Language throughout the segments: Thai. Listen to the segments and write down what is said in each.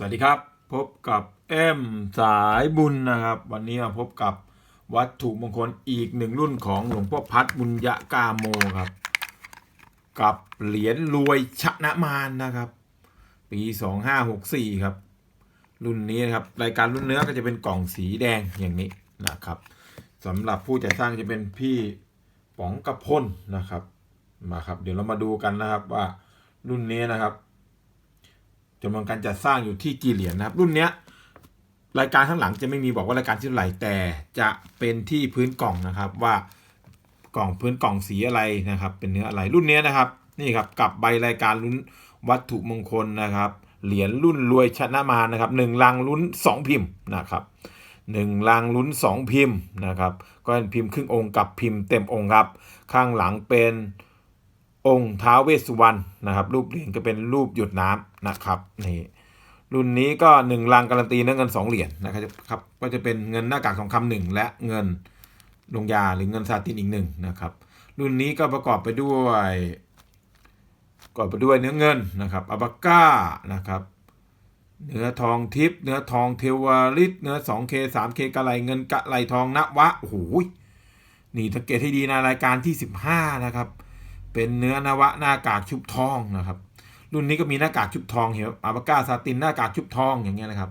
สวัสดีครับ พบกับเอ็มสายบุญนะครับ วันนี้มาพบกับวัตถุมงคลอีกหนึ่งรุ่นของหลวงพ่อพัดบุญยกาโมครับ กับเหรียญรวยชนะมารนะครับ ปี2564ครับ รุ่นนี้นะครับ รายการรุ่นเนื้อก็จะเป็นกล่องสีแดงอย่างนี้นะครับสำหรับผู้จัดสร้างจะเป็นพี่ป๋องกระพลนะครับมาครับ เดี๋ยวเรามาดูกันนะครับว่ารุ่นนี้นะครับ จำนวนการจัดสร้างอยู่ที่กี่เหรียญนะครับ รุ่นเนี้ยรายการข้างหลังจะไม่มีบอกว่ารายการที่เท่าไหร่แต่จะเป็นที่พื้นกล่องนะครับว่ากล่องพื้นกล่องสีอะไรนะครับ เป็นเนื้ออะไรรุ่นเนี้ยนะครับนี่ครับกับใบรายการลุ้นวัตถุมงคลนะครับ เหรียญรุ่นรวยชนะมานะครับหนึ่งลังลุ้นสองพิมพ์นะครับหนึ่งลังลุ้นสองพิมพ์นะครับก็เป็นพิมพ์ครึ่งองค์กับพิมพ์เต็มองค์ครับ ข้างหลังเป็น องค์ท้าเวสสุวรรณนะครับ รูปเหรียญก็เป็นรูปหยดน้ำนะครับนี่รุ่นนี้ก็หนึ่งลังการันตีเนื้อเงินสองเหรียญนะครับครับก็จะเป็นเงินหน้ากากทองคำหนึ่งและเงินลงยาหรือเงินซาตินอีกหนึ่งนะครับ รุ่นนี้ก็ประกอบไปด้วยประกอบไปด้วยเนื้อเงินนะครับอับาก้านะครับ เนื้อทองทิพย์เนื้อทองเทวาริตเนื้อ 2K 3K กะไลเงินกะไลทองนวะโอ้โหนี่สังเกตให้ดีในะรายการที่ 15 นะครับ เป็นเนื้อนวะหน้ากากชุบทองนะครับ รุ่นนี้ก็มีหน้ากากชุบทองเห็นอาบาก้าซาตินหน้ากากชุบทองอย่างเงี้ยนะครับ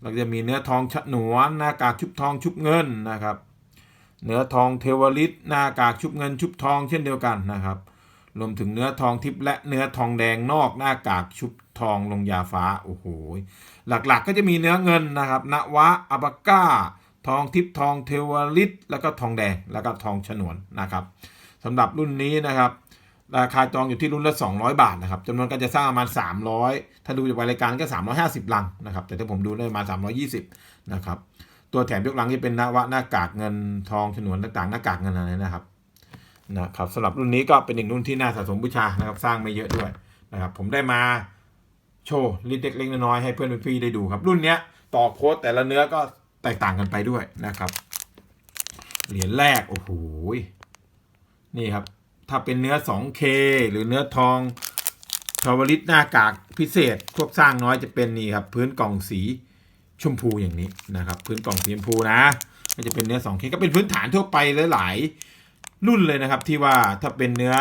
เราจะมีเนื้อทองฉนวนหน้ากากชุบทองชุบเงินนะครับ เนื้อทองเทวริตหน้ากากชุบเงินชุบทองเช่นเดียวกันนะครับ รวมถึงเนื้อทองทิพย์และเนื้อทองแดงนอกหน้ากากชุบทองลงยาฟ้าโอ้โหหลักๆก็จะมีเนื้อเงินนะครับนวะอาบาก้า ทองทิพย์ทองเทวริตแล้วก็ทองแดงแล้วก็ทองฉนวนนะครับ สำหรับรุ่นนี้นะครับราคาจองอยู่ที่รุ่นละ 200 บาทนะครับจำนวนการจะสร้างประมาณ 300 ถ้าดูจากรายการก็ 350 ลังนะครับ แต่ถ้าผมดูได้ประมาณ 320 นะครับ ตัวแถมยกลังที่เป็นนวะหน้ากากเงินทองฉนวนต่างๆ หน้ากากเงินอะไรนะครับ นะครับสำหรับรุ่นนี้ก็เป็นอีกรุ่นที่น่าสะสมบูชานะครับ สร้างไม่เยอะด้วยนะครับ ผมได้มาโชว์ลิเล็กๆน้อยๆให้เพื่อนพี่ๆได้ดูครับ รุ่นเนี้ยต่อโค้ดแต่ละเนื้อก็แตกต่างกันไปด้วยนะครับ เหรียญแรก โอ้โห นี่ครับ ถ้าเป็นเนื้อ 2K หรือเนื้อทองชาวลิตหน้ากากพิเศษพวกสร้างน้อยจะเป็นนี่ครับ พื้นกล่องสีชมพูอย่างนี้นะครับ พื้นกล่องสีชมพูนะ ก็จะเป็นเนื้อ 2K ก็เป็นพื้นฐานทั่วไปหลายๆรุ่นเลยนะครับ ที่ว่าถ้าเป็นเนื้อ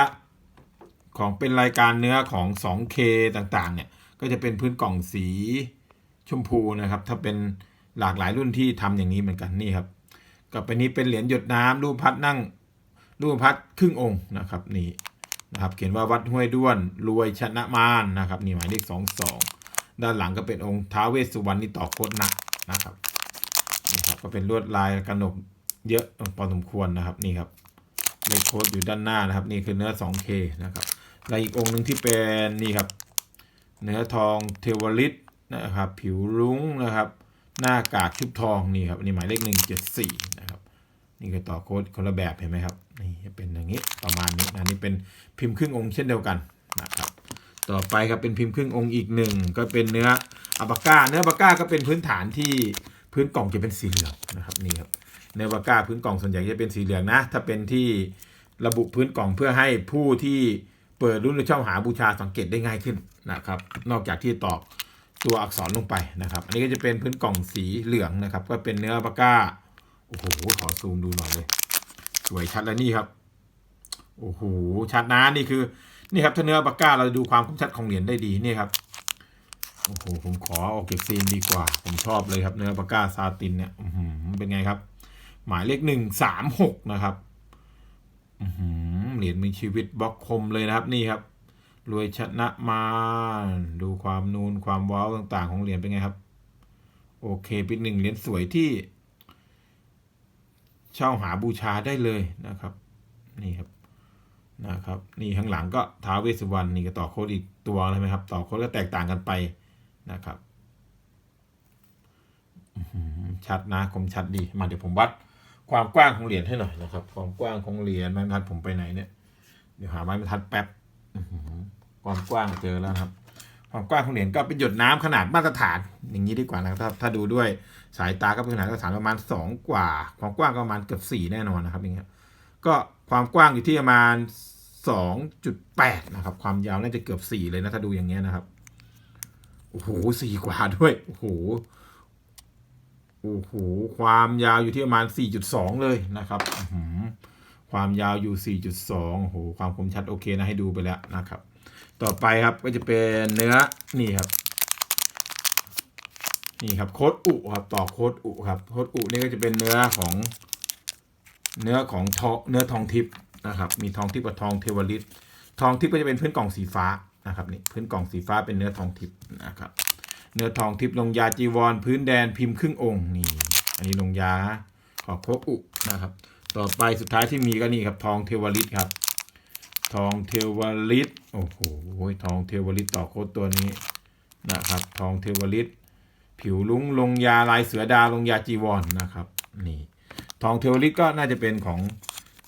ของเป็นรายการเนื้อของ 2K ต่างๆ เนี่ย ก็จะเป็นพื้นกล่องสีชมพูนะครับ ถ้าเป็นหลากหลายรุ่นที่ทำอย่างนี้เหมือนกันนี่ครับกับไปนี้เป็นเหรียญหยดน้ำรูปพัดนั่ง รูปพัดครึ่งองค์นะครับนี่นะครับเขียนว่าวัดห้วยด้วนรวยชนะมารนะครับนี่หมายเลขสองสองด้านหลังก็เป็นองค์ท้าเวสสุวรรณนี่ต่อโคตรหนักนะครับนี่ครับก็เป็นลวดลายกระหนกเยอะพอสมควรนะครับนี่ครับเลขโค้ดอยู่ด้านหน้านะครับ นี่คือเนื้อ 2K นะครับและอีกองค์หนึ่งที่เป็นนี่ครับ เนื้อทองเทวริตนะครับ ผิวรุ้งนะครับ หน้ากากชุบทองนี่ครับนนี่หมายเลข174 นี่คือต่อโค้ดคนละแบบเห็นไหมครับนี่เป็นอย่างนี้ประมาณนี้นะนี่เป็นพิมพ์ครึ่งองค์เช่นเดียวกันนะครับต่อไปครับเป็นพิมพ์ครึ่งองค์อีกหนึ่งก็เป็นเนื้ออัปาก้า เนื้ออัปาก้าก็เป็นพื้นฐานที่พื้นกล่องจะเป็นสีเหลืองนะครับนี่ครับเนื้ออัปาก้าพื้นกล่องส่วนใหญ่จะเป็นสีเหลืองนะถ้าเป็นที่ระบุพื้นกล่องเพื่อให้ผู้ที่เปิดรุ่นหรือเช่าหาบูชาสังเกตได้ง่ายขึ้นนะครับ นอกจากที่ตอกตัวอักษรลงไปนะครับ อันนี้ก็จะเป็นพื้นกล่องสีเหลืองนะครับ ก็เป็นเนื้ออัปาก้า โอ้โห ขอซูมดูหน่อยเลย สวยชัดแล้วนี่ครับ โอ้โห ชัดนะนี่คือ นี่ครับถ้าเนื้อปากกาเราดูความคมชัดของเหรียญได้ดีนี่ครับ โอ้โห ผมขอออกเก็บซีนดีกว่า ผมชอบเลยครับ เนื้อปากกาซาตินเนี่ยอือหือเป็นไงครับ หมายเลขหนึ่งสามหกนะครับอือหือเหรียญมีชีวิตบล็อกคมเลยนะครับ นี่ครับ รวยชนะมา ดูความนูนความว้าวต่างๆ ของเหรียญเป็นไงครับ โอเคเป็นหนึ่งเหรียญสวยที่ เช่าหาบูชาได้เลยนะครับนี่ครับนะครับนี่ข้างหลังก็ท้าเวสวรรณนี่ก็ต่อโค้ดอีกตัวเลยไหมครับ ต่อโค้ดก็แตกต่างกันไปนะครับชัดนะคมชัดดีมาเดี๋ยวผมวัดความกว้างของเหรียญให้หน่อยนะครับ ความกว้างของเหรียญไม้บรรทัดผมไปไหนเนี่ยเดี๋ยวหาไม้บรรทัดแป๊บความกว้างเจอแล้วครับ ความกว้างของเหรียญก็เป็นหยดน้ำขนาดมาตรฐานอย่างนี้ดีกว่านะครับ ถ้าดูด้วยสายตาก็เป็นขนาดมาตรฐานประมาณสองกว่า ความกว้างก็ประมาณเกือบสี่แน่นอนนะครับอย่างเงี้ยก็ความกว้างอยู่ที่ประมาณสองจุดแปดนะครับ ความยาวน่าจะเกือบสี่เลยนะ ถ้าดูอย่างเงี้ยนะครับโอ้โหสี่กว่าด้วยโอ้โหโอ้โหความยาวอยู่ที่ประมาณ 4.2 เลยนะครับหือความยาวอยู่ 4.2โอ้โหความคมชัดโอเคนะให้ดูไปแล้วนะครับ ต่อไปครับก็จะเป็นเนื้อนี่ครับ นี่ครับโคดอุครับต่อโคดอุครับโคดอุนี่ก็จะเป็นเนื้อของเนื้อของทองเนื้อทองทิพย์นะครับ มีทองทิพย์กับทองเทวฤทธิ์ทองทิพย์ก็จะเป็นพื้นกล่องสีฟ้านะครับนี่พื้นกล่องสีฟ้าเป็นเนื้อทองทิพย์นะครับ เนื้อทองทิพย์ลงยาจีวร พื้นแดนพิมพ์ครึ่งองค์นี่อันนี้ลงยาขอโคอุนะครับ ต่อไปสุดท้ายที่มีก็นี่ครับทองเทวฤทธิ์ครับ ทองเทวฤทธิ์ โอ้โหทองเทวฤทธิ์ต่อโคดตัวนี้นะครับ ทองเทวฤทธิ์ผิวลุ้งลงยาลายเสือดาลงยาจีวรนะครับนี่ทองเทวฤทธิ์ก็น่าจะเป็นของ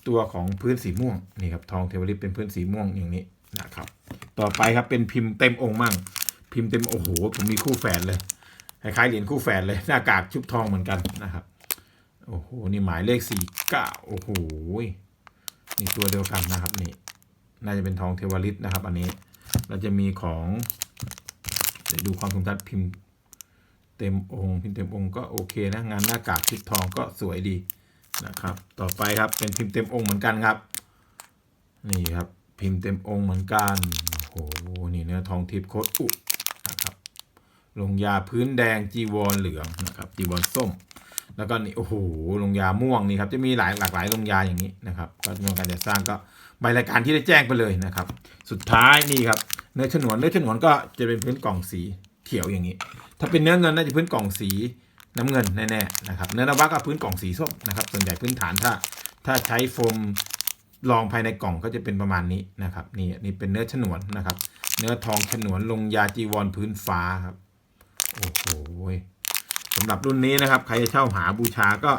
ตัวของพื้นสีม่วงนี่ครับทองเทวฤทธิ์เป็นพื้นสีม่วงอย่างนี้นะครับ ต่อไปครับเป็นพิมพ์เต็มองค์มั่ง พิมพ์เต็มโอ้โหผมมีคู่แฝดเลยคล้ายๆเหรียญคู่แฝดเลยหน้ากากชุบทองเหมือนกันนะครับโอ้โหนี่หมายเลขสี่เก้าโอ้โหนี่ตัวเดียวกันนะครับนี่ น่าจะเป็นทองเทวฤทธิ์นะครับ อันนี้เราจะมีของเดี๋ยวดูความคมชัดพิมพ์เต็มองค์พิมพ์เต็มองค์ก็โอเคนะงานหน้ากากชุดทองก็สวยดีนะครับ ต่อไปครับเป็นพิมพ์เต็มองค์เหมือนกันครับ นี่ครับพิมพ์เต็มองค์เหมือนกันโอ้โหนี่เนื้อทองทิพย์โคตรอุนะครับลงยาพื้นแดงจีวรเหลืองนะครับจีวรส้ม แล้วก็นี่โอ้โหลงยาม่วงนี่ครับจะมีหลายหลากหลายลงยาอย่างนี้นะครับก็จำนวนการจัดสร้างก็ใบรายการที่ได้แจ้งไปเลยนะครับ สุดท้ายนี่ครับเนื้อฉนวนเนื้อฉนวนก็จะเป็นพื้นกล่องสีเขียวอย่างนี้ ถ้าเป็นเนื้อเงินน่าจะพื้นกล่องสีน้ำเงินแน่ๆนะครับเนื้อนวะก็พื้นกล่องสีส้มนะครับส่วนใหญ่พื้นฐานถ้า ถ้าใช้โฟมรองภายในกล่องก็จะเป็นประมาณนี้นะครับนี่นี่เป็นเนื้อฉนวนนะครับ เนื้อทองฉนวนลงยาจีวรพื้นฟ้าครับโอ้โห สำหรับรุ่นนี้นะครับ ใครจะเช่าหาบูชาก็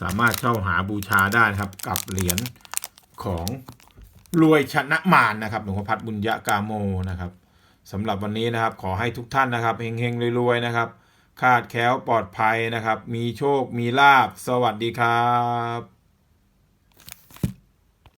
สามารถเช่าหาบูชาได้นะครับ กับเหรียญของรวยชนะมารนะครับหลวงพ่อพัดบุญยะกาโมนะครับสำหรับวันนี้นะครับ ขอให้ทุกท่านนะครับเฮงๆรวยๆนะครับคาดแคล้วปลอดภัยนะครับ มีโชคมีลาบ สวัสดีครับ